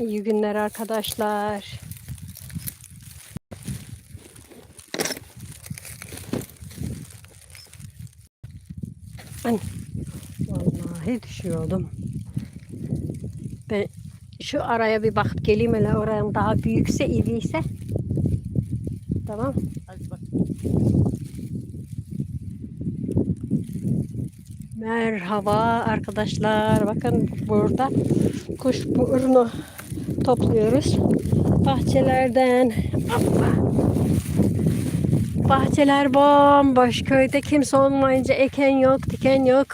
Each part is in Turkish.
İyi günler arkadaşlar. Ay, vallahi düşüyordum. Ben şu araya bir bakıp geleyim hele oranın daha büyükse iyiyse. Tamam. Hadi bak. Merhaba arkadaşlar. Bakın burada kuş burnu topluyoruz. Bahçelerden. Allah. Bahçeler bomboş. Köyde kimse olmayınca eken yok, diken yok.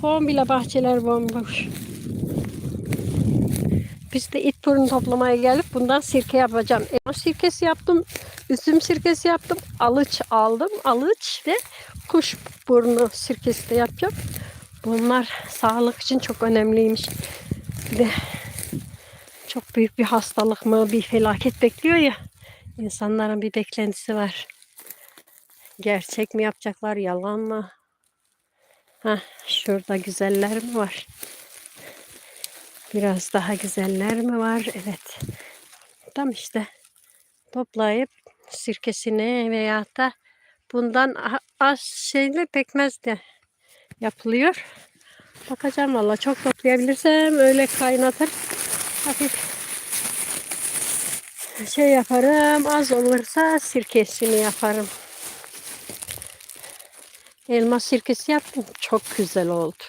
Komple bahçeler bomboş. Biz de it burnu toplamaya gelip bundan sirke yapacağım. Elma sirkesi yaptım, üzüm sirkesi yaptım, alıç aldım. Alıç ve kuş burnu sirkesi de yapacağım. Bunlar sağlık için çok önemliymiş. Bir de çok büyük bir hastalık mı, bir felaket bekliyor ya. İnsanların bir beklentisi var. Gerçek mi yapacaklar, yalan mı? Heh, şurada güzeller mi var? Biraz daha güzeller mi var? Evet. Tam işte toplayıp sirkesini veya da bundan az şeyle pekmez de yapılıyor. Bakacağım valla çok toplayabilirsem öyle kaynatır. Hafif şey yaparım. Az olursa sirkesini yaparım. Elma sirkesi yaptım. Çok güzel oldu.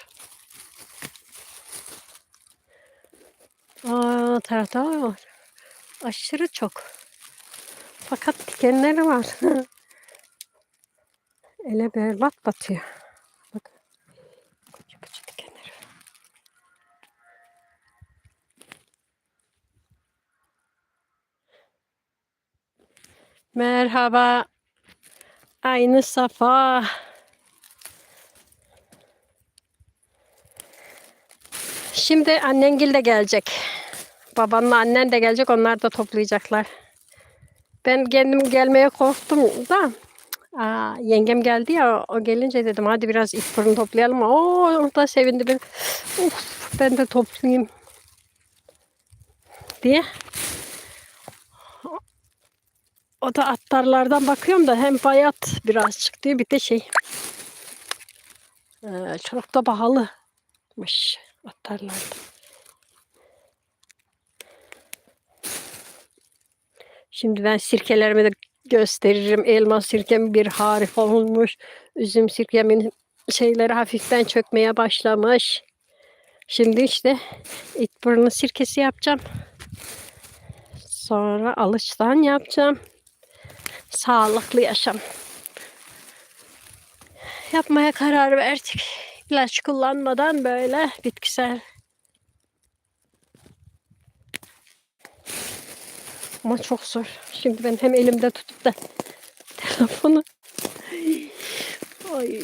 Aa, tarafta var. Aşırı çok. Fakat dikenleri var. Ele berbat batıyor. Merhaba. Aynı safa. Şimdi annengil de gelecek. Babanla annen de gelecek. Onlar da toplayacaklar. Ben kendim gelmeye korktum da. Aa, yengem geldi ya o gelince dedim hadi biraz ip fırın toplayalım. Oo, da sevindi ben. Uf, ben de toplayayım diye. O da attarlardan bakıyorum da hem bayat biraz çıktı bir de şey. Ee, çok da pahalımış attarlardan. Şimdi ben sirkelerimi de gösteririm. Elma sirkem bir harika olmuş. Üzüm sirkemin şeyleri hafiften çökmeye başlamış. Şimdi işte itburnu sirkesi yapacağım. Sonra alıçtan yapacağım. Sağlıklı yaşam. Yapmaya karar verdik. İlaç kullanmadan böyle bitkisel Ama çok zor. Şimdi ben hem elimde tutup da telefonu Ay.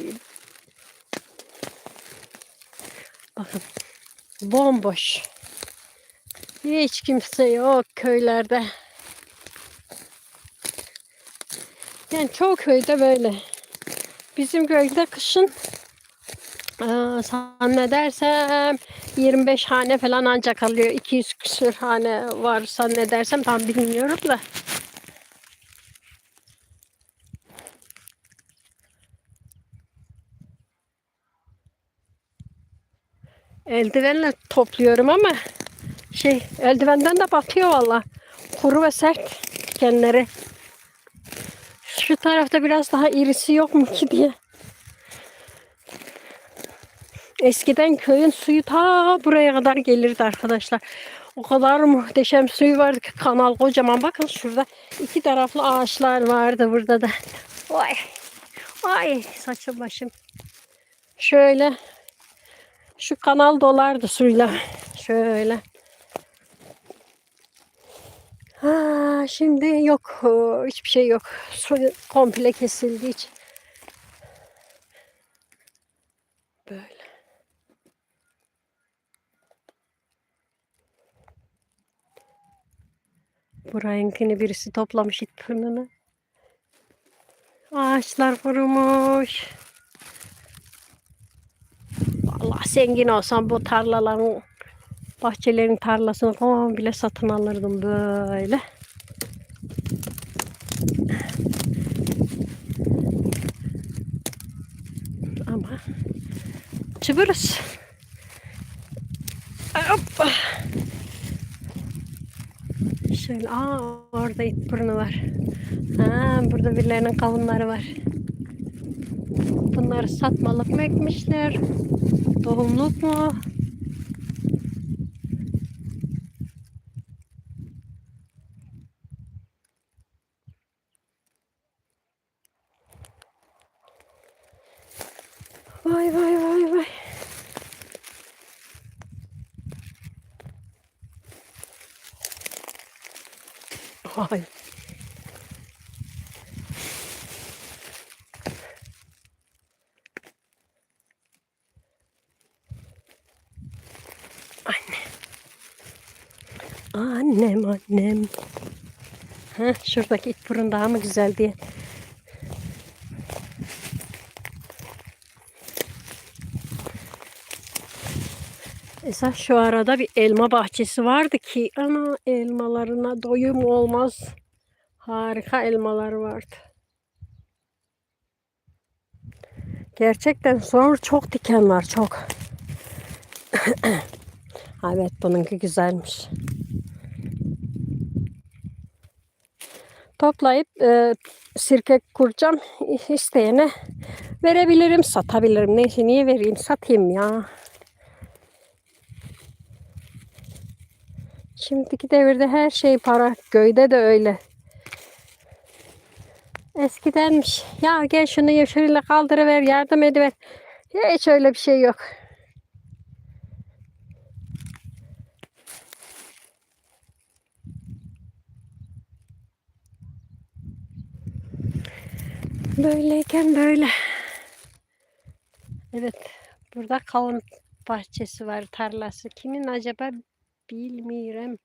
Bakın bomboş. Hiç kimse yok köylerde. Yani çoğu köyde böyle. Bizim köyde kışın Aa, zannedersem 25 hane falan ancak kalıyor. 200 küsür hane var zannedersem tam bilmiyorum da. Eldivenle topluyorum ama şey eldivenden de batıyor valla. Kuru ve sert dikenleri. Şu tarafta biraz daha irisi yok mu ki diye. Eskiden köyün suyu ta buraya kadar gelirdi arkadaşlar. O kadar muhteşem suyu vardı ki kanal kocaman. Bakın şurada iki taraflı ağaçlar vardı burada da. Vay. Ay saçım başım. Şöyle şu kanal dolardı suyla. Şöyle. Şimdi yok. Hiçbir şey yok. Su komple kesildi hiç. Böyle. Burayınkini birisi toplamış it fırnını. Ağaçlar kurumuş. Vallahi zengin olsam bu tarlaların bahçelerin tarlasını komple satın alırdım böyle. Ama çıbırız. Hoppa. Şöyle aa orada it burnu var. Ha burada birilerinin kavunları var. Bunları satmalık mı ekmişler? Tohumluk mu? Vay vay vay vay. Anne. Annem annem. Ha, şuradaki it burun daha mı güzel diye. Esas şu arada bir elma bahçesi vardı ki ana elmalarına doyum olmaz. Harika elmalar vardı. Gerçekten sonra çok diken var çok. evet bununki güzelmiş. Toplayıp e, sirke kuracağım. İsteyene verebilirim, satabilirim. Neyse niye vereyim? Satayım ya. Şimdiki devirde her şey para. Köyde de öyle. Eskidenmiş. Ya gel şunu yeşiliyle kaldırıver, yardım ediver. Hiç öyle bir şey yok. Böyleyken böyle. Evet. Burada kavun bahçesi var, tarlası. Kimin acaba bilmiyorum.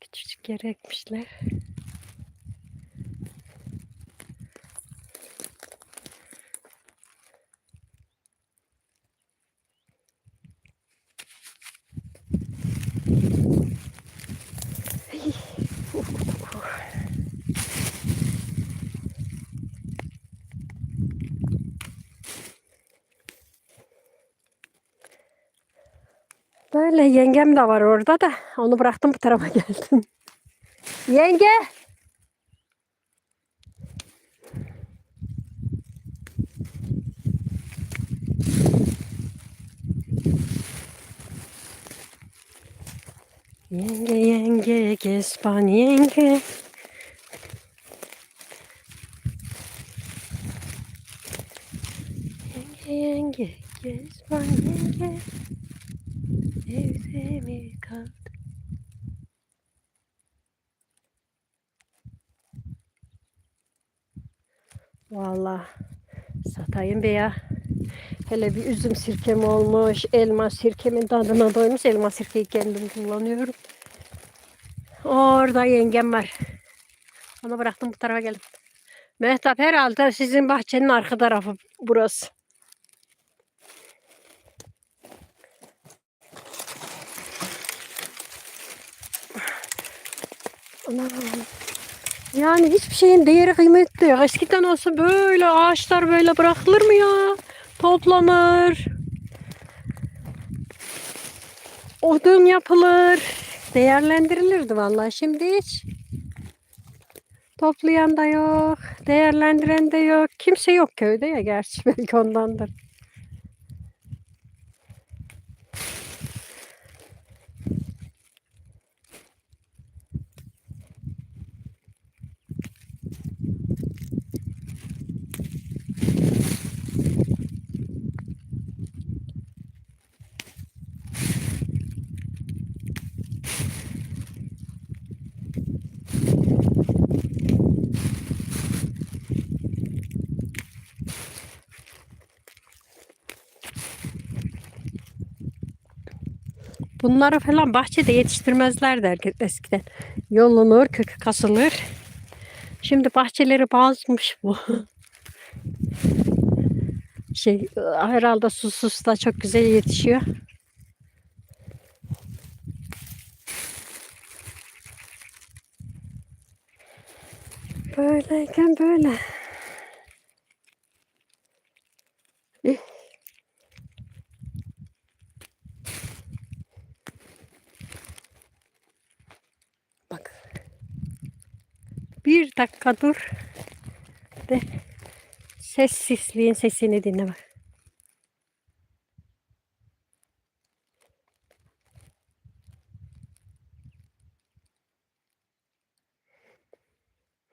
Küçücük yere ekmişler. Böyle yengem de var orada da onu bıraktım bu tarafa geldim. Yenge. Yenge yenge gespan yenge. Yenge yenge gespan yenge. Evde mi kaldı? Satayım be ya. Hele bir üzüm sirkem olmuş. Elma sirkemin tadına doymuş. Elma sirkeyi kendim kullanıyorum. Orada yengem var. Onu bıraktım bu tarafa geldim. Mehtap herhalde sizin bahçenin arka tarafı burası. Yani hiçbir şeyin değeri kıymeti yok. Eskiden olsa böyle ağaçlar böyle bırakılır mı ya? Toplanır. Odun yapılır. Değerlendirilirdi vallahi. Şimdi hiç toplayan da yok. Değerlendiren de yok. Kimse yok köyde ya gerçi belki ondandır. Bunları falan bahçede yetiştirmezlerdi eskiden. Yolunur, kökü kasılır. Şimdi bahçeleri bazmış bu. Şey herhalde susuz da çok güzel yetişiyor. Böyleyken böyle. Eh. Bir dakika dur. De sessizliğin sesini dinle bak.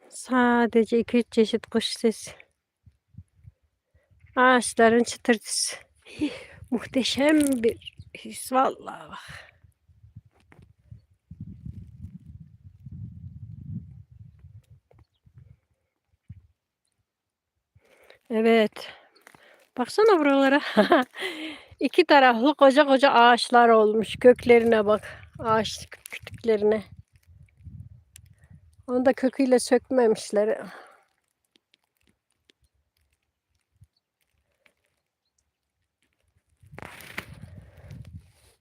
Sadece iki üç çeşit kuş sesi. Ağaçların çıtırtısı. Muhteşem bir his vallahi bak. Evet. Baksana buralara. İki taraflı koca koca ağaçlar olmuş. Köklerine bak. Ağaç kütüklerine. Onu da köküyle sökmemişler.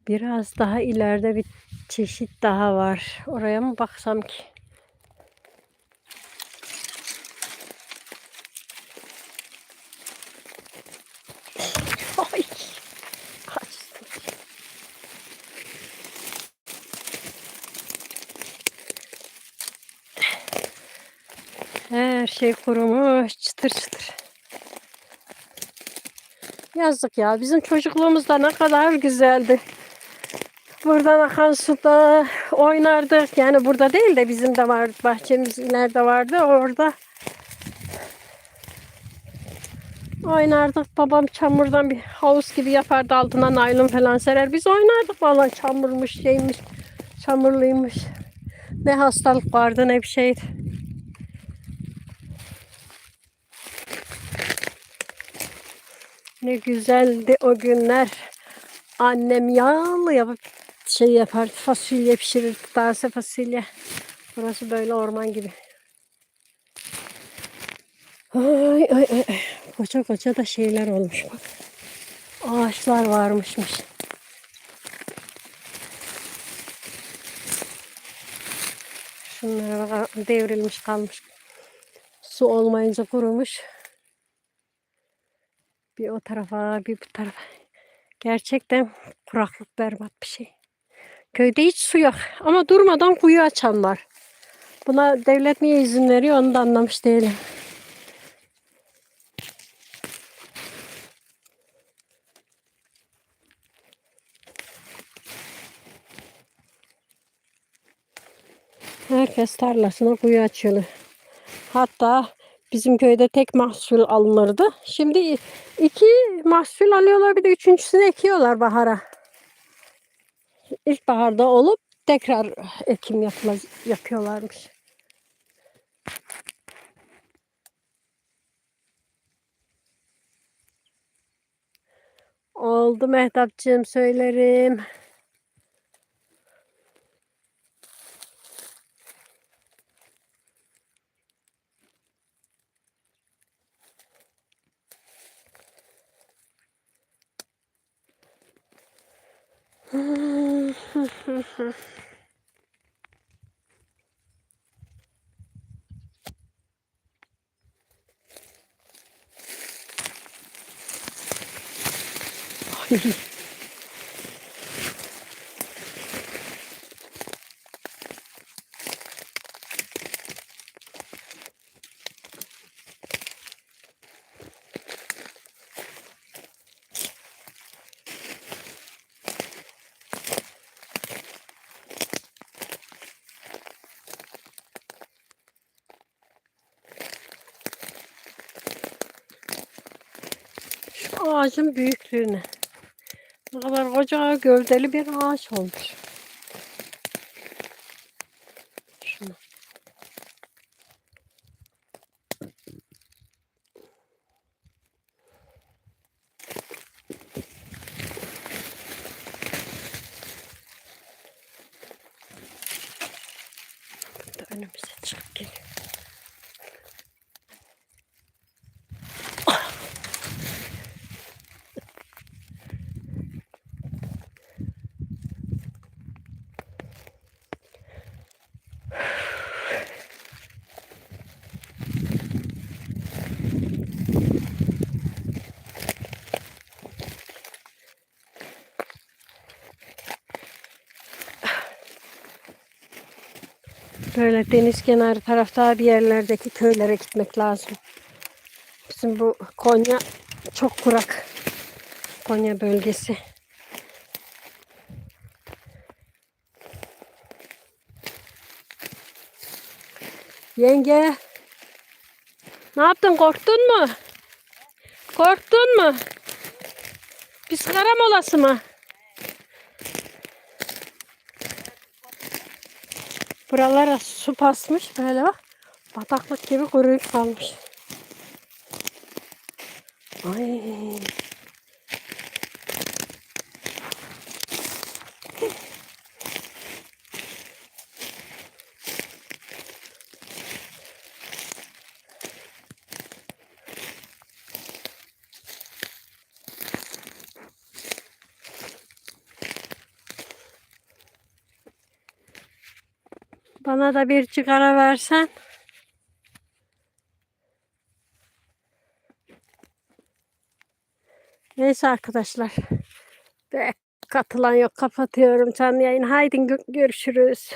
Biraz daha ileride bir çeşit daha var. Oraya mı baksam ki? Ay, kaçtı. Her şey kurumuş, çıtır çıtır. Yazık ya, bizim çocukluğumuzda ne kadar güzeldi. Buradan akan suda oynardık. Yani burada değil de bizim de vardı. Bahçemiz ileride vardı. Orada oynardık. Babam çamurdan bir havuz gibi yapardı. Altına naylon falan serer. Biz oynardık vallahi çamurmuş şeymiş. Çamurluymuş. Ne hastalık vardı ne bir şeydi. Ne güzeldi o günler. Annem yağlı yapıp şey yapardı. Fasulye pişirirdi. Taze fasulye. Burası böyle orman gibi. Ay ay ay. Koca koca da şeyler olmuş bak. Ağaçlar varmışmış. Şunlara bak devrilmiş kalmış. Su olmayınca kurumuş. Bir o tarafa bir bu tarafa. Gerçekten kuraklık berbat bir şey. Köyde hiç su yok ama durmadan kuyu açan var. Buna devlet niye izin veriyor onu da anlamış değilim. Herkes tarlasına kuyu açıyorlar. Hatta bizim köyde tek mahsul alınırdı. Şimdi iki mahsul alıyorlar bir de üçüncüsünü ekiyorlar bahara. İlkbaharda olup tekrar ekim yapma, yapıyorlarmış. Oldu Mehtapcığım söylerim. Huh. ağacın büyüklüğüne. Ne kadar koca gövdeli bir ağaç olmuş. Böyle deniz kenarı tarafta bir yerlerdeki köylere gitmek lazım. Bizim bu Konya çok kurak. Konya bölgesi. Yenge. Ne yaptın? Korktun mu? Korktun mu? Bir sigara molası mı? Buralara su basmış böyle bak. Bataklık gibi kuruyup kalmış. Ay. Bana da bir sigara versen. Neyse arkadaşlar. Ve katılan yok. Kapatıyorum canlı yayın. Haydi gö- görüşürüz.